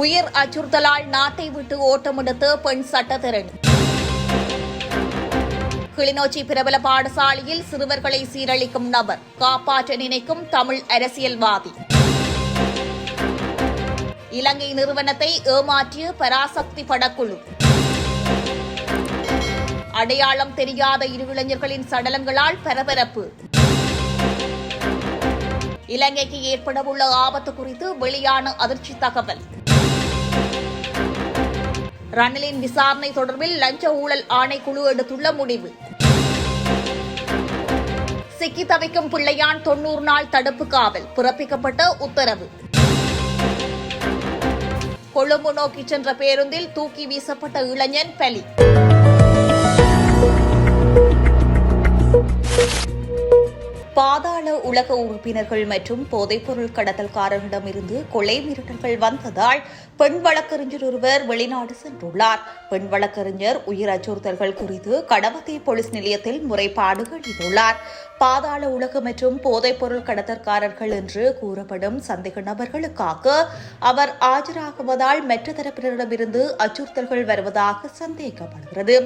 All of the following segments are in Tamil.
உயிர் அச்சுறுத்தலால் நாட்டை விட்டு ஓட்டமெடுத்த பெண் சட்டத்திறன். கிளிநொச்சி பிரபல பாடசாலையில் சிறுவர்களை சீரழிக்கும் நபர். காப்பாற்ற நினைக்கும் தமிழ் அரசியல்வாதி. இலங்கை நிறுவனத்தை ஏமாற்றிய பராசக்தி படக்குழு. அடையாளம் தெரியாத இரு இளைஞர்களின் சடலங்களால் பரபரப்பு. இலங்கைக்கு ஏற்படவுள்ள ஆபத்து குறித்து வெளியான அதிர்ச்சி தகவல். ரணிலின் விசாரணை தொடர்பில் லஞ்ச ஊழல் ஆணைக்குழு எடுத்துள்ள முடிவு. சிக்கி தவிக்கும் பிள்ளையான் தொன்னூறு நாள் தடுப்பு காவல் பிறப்பிக்கப்பட்ட உத்தரவு. கொழும்பு நோக்கி சென்ற பேருந்தில் தூக்கி வீசப்பட்ட இளைஞன் பலி. பாதாள உலக உறுப்பினர்கள் மற்றும் போதைப்பொருள் கடத்தல்காரர்களிடமிருந்து கொலை மிரட்டல்கள் வந்ததால் பெண் வழக்கறிஞர் ஒருவர் வெளிநாடு சென்றுள்ளார். பெண் வழக்கறிஞர் உயிர் அச்சுறுத்தல்கள் குறித்து கடவத்தை போலீஸ் நிலையத்தில் முறைப்பாடு அளித்துள்ளார் பாதாள உலக மற்றும் போதைப்பொருள் கடத்தற்காரர்கள் என்று கூறப்படும் சந்தேக நபர்களுக்காக அவர் ஆஜராகுவதால் மற்ற தரப்பினரிடமிருந்து அச்சுறுத்தல்கள் வருவதாக சந்தேகிக்கப்படுகிறது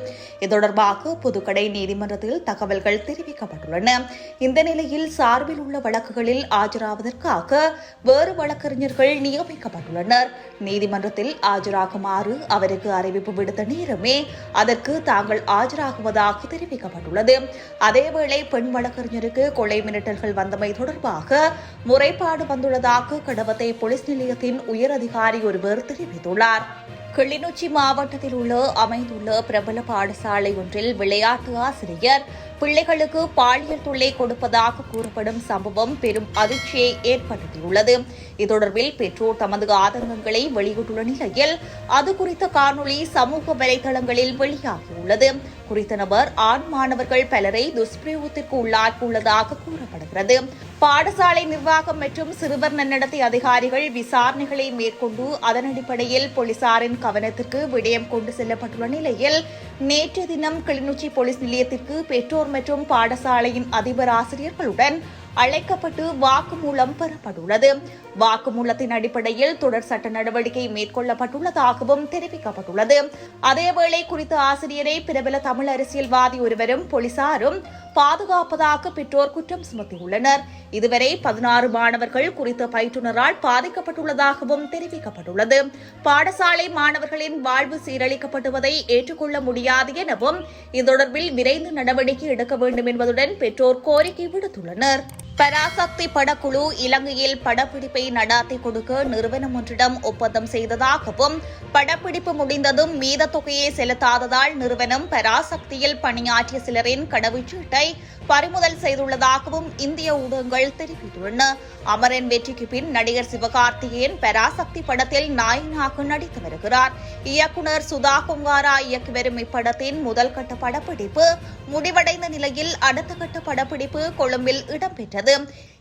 இது தொடர்பாக புதுக்கடை நீதிமன்றத்தில் தகவல்கள் தெரிவிக்கப்பட்டுள்ளன. இந்த இந்நிலையில் சார்பில் உள்ள வழக்குகளில் ஆஜராவதற்காக வேறு வழக்கறிஞர்கள் நியமிக்கப்பட்டுள்ளனர். நீதிமன்றத்தில் ஆஜராகுமாறு அவருக்கு அறிவிப்பு விடுத்த நேரமே அதற்கு தாங்கள் ஆஜராகுவதாக தெரிவிக்கப்பட்டுள்ளது. அதேவேளை பெண் வழக்கறிஞருக்கு கொலை மிரட்டல்கள் வந்தமை தொடர்பாக முறைப்பாடு வந்துள்ளதாக கடவத்தை போலீஸ் நிலையத்தின் உயர் அதிகாரி ஒருவர் தெரிவித்துள்ளார். கிளிநொச்சி மாவட்டத்தில் உள்ள அமைந்துள்ள பிரபல பாடசாலை ஒன்றில் விளையாட்டு ஆசிரியர் பிள்ளைகளுக்கு பாலியல் தொல்லை கொடுப்பதாக கூறப்படும் சம்பவம் பெரும் அதிர்ச்சியை ஏற்படுத்தியுள்ளது. இது தொடர்பில் பெற்றோர் தமது ஆதங்கங்களை வெளியிட்டுள்ள நிலையில் அது குறித்த காணொளி சமூக வலைதளங்களில் வெளியாகியுள்ளது. குறித்த நபர் ஆண் மாணவர்கள் பலரை துஷ்பிரயோகத்திற்கு உள்ளாக்கியுள்ளதாக கூறப்படுகிறது. பாடசாலை நிர்வாகம் மற்றும் சிறுவர் நன்னடத்தை அதிகாரிகள் விசாரணைகளை மேற்கொண்டு அதன் அடிப்படையில் போலீசாரின் கவனத்திற்கு விடயம் கொண்டு செல்லப்பட்டுள்ள நிலையில் நேற்று தினம் கிளிநொச்சி போலீஸ் நிலையத்திற்கு பெற்றோர் மற்றும் பாடசாலையின் அதிபர் ஆசிரியர்களுடன் அழைக்கப்பட்டு வாக்குமூலம் பெறப்பட்டுள்ளது. வாக்குமூலத்தின் அடிப்படையில் தொடர் சட்ட நடவடிக்கை மேற்கொள்ளப்பட்டுள்ளதாகவும் தெரிவிக்கப்பட்டுள்ளது. அதேவேளை குறித்த ஆசிரியரை பிரபல தமிழ் அரசியல்வாதி ஒருவரும் போலீசாரும் பாதுகாப்பதாக பெற்றோர் குற்றம் சுமத்தியுள்ளனர். இதுவரை பதினாறு மாணவர்கள் குறித்த பயிற்றுனரால் பாதிக்கப்பட்டுள்ளதாகவும் தெரிவிக்கப்பட்டுள்ளது. பாடசாலை மாணவர்களின் வாழ்வு சீரழிக்கப்படுவதை ஏற்றுக்கொள்ள முடியாது எனவும் இது தொடர்பில் விரைந்து நடவடிக்கை எடுக்க வேண்டும் என்பதுடன் பெற்றோர் கோரிக்கை விடுத்துள்ளனர். பராசக்தி படக்குழு இலங்கையில் படப்பிடிப்பை நடாத்தி கொடுக்க நிறுவனம் ஒன்றிடம் ஒப்பந்தம் செய்ததாகவும் படப்பிடிப்பு முடிந்ததும் மீத தொகையை செலுத்தாததால் நிறுவனம் பராசக்தியில் பணியாற்றிய சிலரின் கடவுச்சீட்டை பறிமுதல் செய்துள்ளதாகவும் இந்திய ஊடகங்கள் தெரிவித்துள்ளன. அமரன் வெற்றிக்கு பின் நடிகர் சிவகார்த்திகேயன் பராசக்தி படத்தில் நாயினாக நடித்து வருகிறார். இயக்குனர் சுதா கொங்காரா இயக்கி வரும் இப்படத்தின் முதல் கட்ட படப்பிடிப்பு முடிவடைந்த நிலையில் அடுத்த கட்ட படப்பிடிப்பு கொழும்பில் இடம்பெற்றது.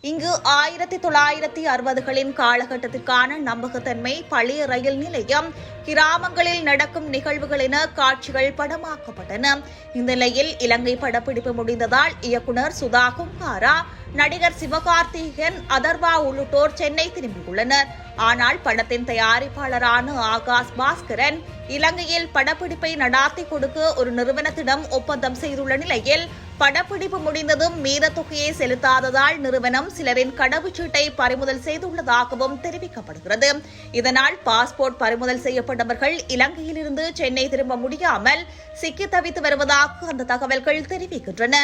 இங்கு ஆயிரத்தி தொள்ளாயிரத்தி அறுபதுகளின் காலகட்டத்திற்கான நம்பகத்தன்மை பழைய ரயில் நிலையம் கிராமங்களில் நடக்கும் நிகழ்வுகள் என காட்சிகள் படமாக்கப்பட்டன. இந்த நிலையில் இலங்கை படப்பிடிப்பு முடிந்ததால் இயக்குனர் சுதா குங்காரா நடிகர் சிவகார்த்திகேயன் அதர்வா உள்ளிட்டோர் சென்னை திரும்பியுள்ளனர். ஆனால் படத்தின் தயாரிப்பாளரான ஆகாஷ் பாஸ்கரன் இலங்கையில் படப்பிடிப்பை நடாத்தி கொடுக்க ஒரு நிறுவனத்திடம் ஒப்பந்தம் செய்துள்ள நிலையில் படப்பிடிப்பு முடிந்ததும் மீத தொகையை செலுத்தாததால் நிறுவனம் சிலரின் கடவுச்சீட்டை பறிமுதல் செய்துள்ளதாகவும் தெரிவிக்கப்படுகிறது. இதனால் பாஸ்போர்ட் பறிமுதல் செய்யப்பட்டவர்கள் இலங்கையிலிருந்து சென்னை திரும்ப முடியாமல் சிக்கி தவித்து வருவதாக அந்த தகவல்கள் தெரிவிக்கின்றன.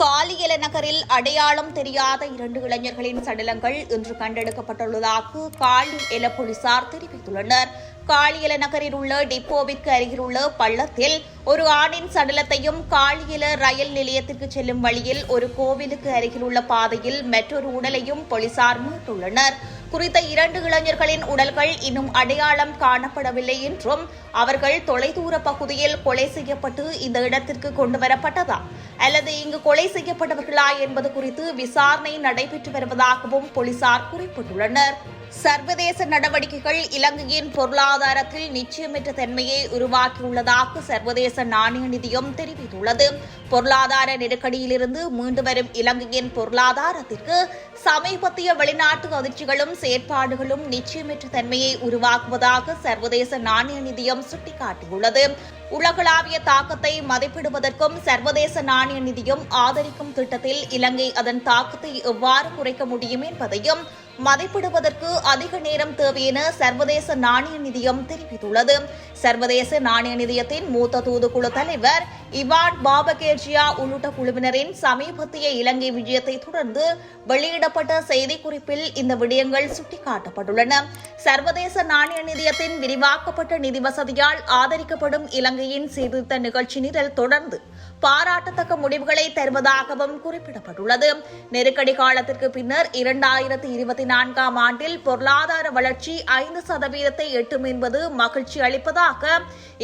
காலியல நகரில் அடையாளம் தெரியாத இரண்டு இளைஞர்களின் சடலங்கள் இன்று கண்டெடுக்கப்பட்டுள்ளதாக காலி எல போலீசார் தெரிவித்துள்ளனர். காளியல நகரில் உள்ள டிப்போவிற்கு அருகிலுள்ள பள்ளத்தில் ஒரு ஆணின் சடலத்தையும் காளியல ரயில் நிலையத்திற்கு செல்லும் வழியில் ஒரு கோவிலுக்கு அருகிலுள்ள பாதையில் மற்றொரு உடலையும் போலீசார் மீட்டுள்ளனர். குறித்த இரண்டு இளைஞர்களின் உடல்கள் இன்னும் அடையாளம் காணப்படவில்லை என்றும் அவர்கள் தொலைதூர பகுதியில் கொலை செய்யப்பட்டு இந்த இடத்திற்கு கொண்டு வரப்பட்டதா? அல்லது இங்கு கொலை செய்யப்பட்டவர்களா என்பது குறித்து விசாரணை நடைபெற்று வருவதாகவும் போலீசார் குறிப்பிட்டுள்ளனர். சர்வதேச நடவடிக்கைகள் இலங்கையின் பொருளாதாரத்தில் நிச்சயமற்ற தன்மையை உருவாக்கியுள்ளதாக சர்வதேச நாணய நிதியம் தெரிவித்துள்ளது. பொருளாதார நெருக்கடியிலிருந்து மீண்டு வரும் இலங்கையின் பொருளாதாரத்திற்கு சமீபத்திய வெளிநாட்டு அதிர்ச்சிகளும் செயற்பாடுகளும் நிச்சயமற்ற தன்மையை உருவாக்குவதாக சர்வதேச நாணய நிதியம் சுட்டிக்காட்டியுள்ளது. உலகளாவிய தாக்கத்தை மதிப்பிடுவதற்கும் சர்வதேச நாணய நிதியம் ஆதரிக்கும் திட்டத்தில் இலங்கை அதன் தாக்கத்தை எவ்வாறு குறைக்க முடியும் என்பதையும் மதிப்பிடுவதற்கு அதிக நேரம் தேவை என சர்வதேச நாணய நிதியம் தெரிவித்துள்ளது. சர்வதேச நாணய நிதியத்தின் மூத்த தூதுக்குழு தலைவர் இவான் பாபகேர்ஜியா உள்ளிட்ட குழுவினரின் சமீபத்திய இலங்கை விஜயத்தை தொடர்ந்து வெளியிடப்பட்ட செய்திக்குறிப்பில் இந்த விடயங்கள் சுட்டிக்காட்டப்பட்டுள்ளன. சர்வதேச நாணய நிதியத்தின் விரிவாக்கப்பட்ட நிதி வசதியால் ஆதரிக்கப்படும் இலங்கையின் சீர்திருத்த நிகழ்ச்சி நிரல் தொடர்ந்து பாராட்டத்தக்க முடிவுகளை தருவதாகவும் குறிப்பிடப்பட்டுள்ளது. நெருக்கடி காலத்திற்கு பின்னர் இரண்டாயிரத்தி இருபத்தி நான்காம் ஆண்டில் பொருளாதார வளர்ச்சி ஐந்து சதவீதத்தை எட்டும் என்பது மகிழ்ச்சி அளிப்பதாக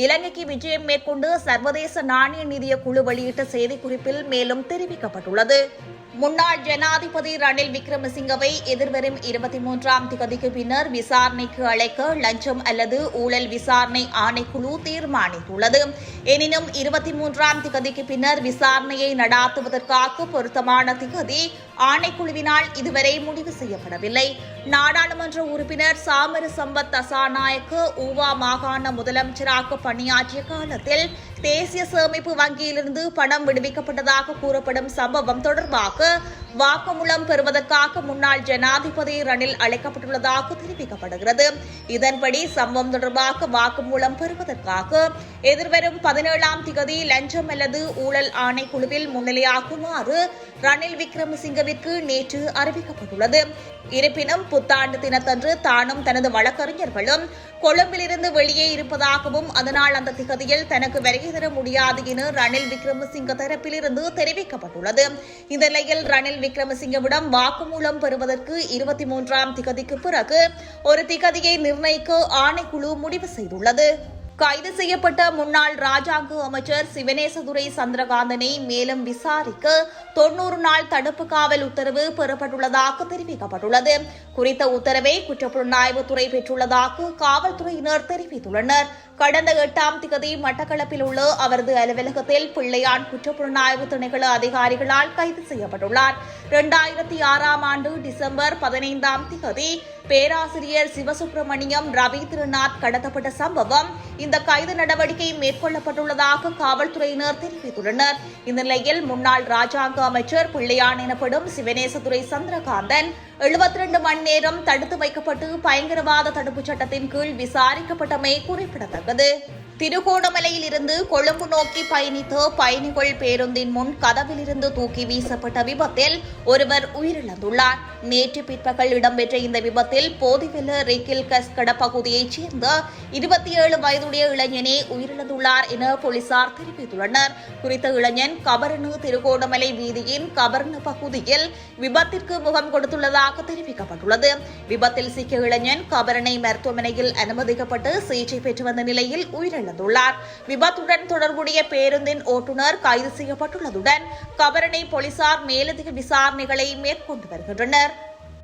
இலங்கைக்கு விஜயம் மேற்கொண்டு சர்வதேச நாணய நிதிய குழு வெளியிட்ட செய்திக்குறிப்பில் மேலும் தெரிவிக்கப்பட்டுள்ளது. முன்னாள் ஜனாதிபதி ரணில் விக்ரமசிங்கவை எதிர்வரும் இருபத்தி மூன்றாம் திகதிக்கு பின்னர் விசாரணைக்கு அழைக்க லஞ்சம் அல்லது ஊழல் விசாரணை ஆணைக்குழு தீர்மானித்துள்ளது. எனினும் இருபத்தி மூன்றாம் திகதிக்கு பின்னர் விசாரணையை நடாத்துவதற்காக பொருத்தமான திகதி ஆணைக்குழுவினால் இதுவரை முடிவு செய்யப்படவில்லை. நாடாளுமன்ற உறுப்பினர் சாமர சம்பத் தசாநாயக்கு ஊவா மாகாண முதலமைச்சராக பணியாற்றிய காலத்தில் தேசிய சேமிப்பு வங்கியிலிருந்து பணம் விடுவிக்கப்பட்டதாக கூறப்படும் சம்பவம் தொடர்பாக வாக்குமூலம் பெறுவதற்காக முன்னாள் ஜனாதிபதி ரணில் அழைக்கப்பட்டுள்ளதாக தெரிவிக்கப்படுகிறது. இதன்படி சம்பவம் தொடர்பாக வாக்குமூலம் பெறுவதற்காக எதிர்வரும் பதினேழாம் திகதி லஞ்சம் அல்லது ஊழல் ஆணைக்குழுவில் முன்னிலையாகுமாறு ரணில் விக்ரமசிங்கவிற்கு நேற்று அறிவிக்கப்பட்டுள்ளது. இருப்பினும் புத்தாண்டு தினத்தன்று தானும் தனது வழக்கறிஞர்களும் கொழும்பிலிருந்து வெளியே இருப்பதாகவும் அதனால் அந்த திகதியில் தனக்கு வருகை தர முடியாது என ரணில் விக்ரமசிங்க தரப்பிலிருந்து தெரிவிக்கப்பட்டுள்ளது. இந்த நிலையில் ரணில் விக்ரமசிங்கவிடம் வாக்குமூலம் பெறுவதற்கு இருபத்தி மூன்றாம் திகதிக்கு பிறகு ஒரு திகதியை நிர்ணயிக்க ஆணைக்குழு முடிவு செய்துள்ளது. கைது செய்யப்பட்ட முன்னாள் ராஜாங்க அமைச்சர் சிவனேசதுரை சந்திரகாந்தனை மேலும் விசாரிக்க தொன்னூறு நாள் தடுப்பு காவல் உத்தரவு பெறப்பட்டுள்ளதாக தெரிவிக்கப்பட்டுள்ளது. குறித்த உத்தரவை குற்றப்புலனாய்வுத்துறை பெற்றுள்ளதாக காவல்துறையினர் தெரிவித்துள்ளனர். கடந்த எட்டாம் திகதி மட்டக்களப்பில் உள்ள அவரது அலுவலகத்தில் பிள்ளையான் குற்றப்புலனாய்வு திணைக்கள அதிகாரிகளால் கைது செய்யப்பட்டுள்ளார். இரண்டாயிரத்தி ஆறாம் ஆண்டு டிசம்பர் பதினைந்தாம் திகதி பேராசிரியர் சிவசுப்பிரமணியம் ரவி திருநாத் கடத்தப்பட்ட சம்பவம் இந்த கைது நடவடிக்கை மேற்கொள்ளப்பட்டுள்ளதாக காவல்துறையினர் தெரிவித்துள்ளனர். இந்த நிலையில் முன்னாள் ராஜாங்க அமைச்சர் பிள்ளையான் எனப்படும் சிவனேசதுரை சந்திரகாந்தன் எழுபத்தி ரெண்டு மணி நேரம் தடுத்து வைக்கப்பட்டு பயங்கரவாத தடுப்புச் சட்டத்தின் கீழ் விசாரிக்கப்பட்டமை குறிப்பிடத்தக்கது. திருகோணமலையில் இருந்து கொழும்பு நோக்கி பயணித்த பயணிகள் பேருந்தின் முன் கதவிலிருந்து தூக்கி வீசப்பட்ட விபத்தில் ஒருவர் உயிரிழந்துள்ளார். நேற்று பிற்பகல் இடம்பெற்ற இந்த விபத்தில் போதிவெல்ல ரேக்கில் கஸ்கட பகுதியைச் சேர்ந்த இருபத்தி ஏழு வயதுடைய இளைஞனே உயிரிழந்துள்ளார் என போலீசார் தெரிவித்துள்ளனர். குறித்த இளைஞன் கபரணு திருகோணமலை வீதியின் கபர்னு பகுதியில் விபத்திற்கு முகம் கொடுத்துள்ளதாக தெரிவிக்கப்பட்டுள்ளது. விபத்தில் சிக்கிய இளைஞன் கபரணை மருத்துவமனையில் அனுமதிக்கப்பட்டு சிகிச்சை பெற்று வந்த நிலையில் உயிரிழந்துள்ளார். விபத்துடன் தொடர்புடைய பேருந்தின் ஓட்டுநர் கைது செய்யப்பட்டுள்ளதுடன் கபரணை போலீசார் மேலதிக விசாரணைகளை மேற்கொண்டு வருகின்றனர்.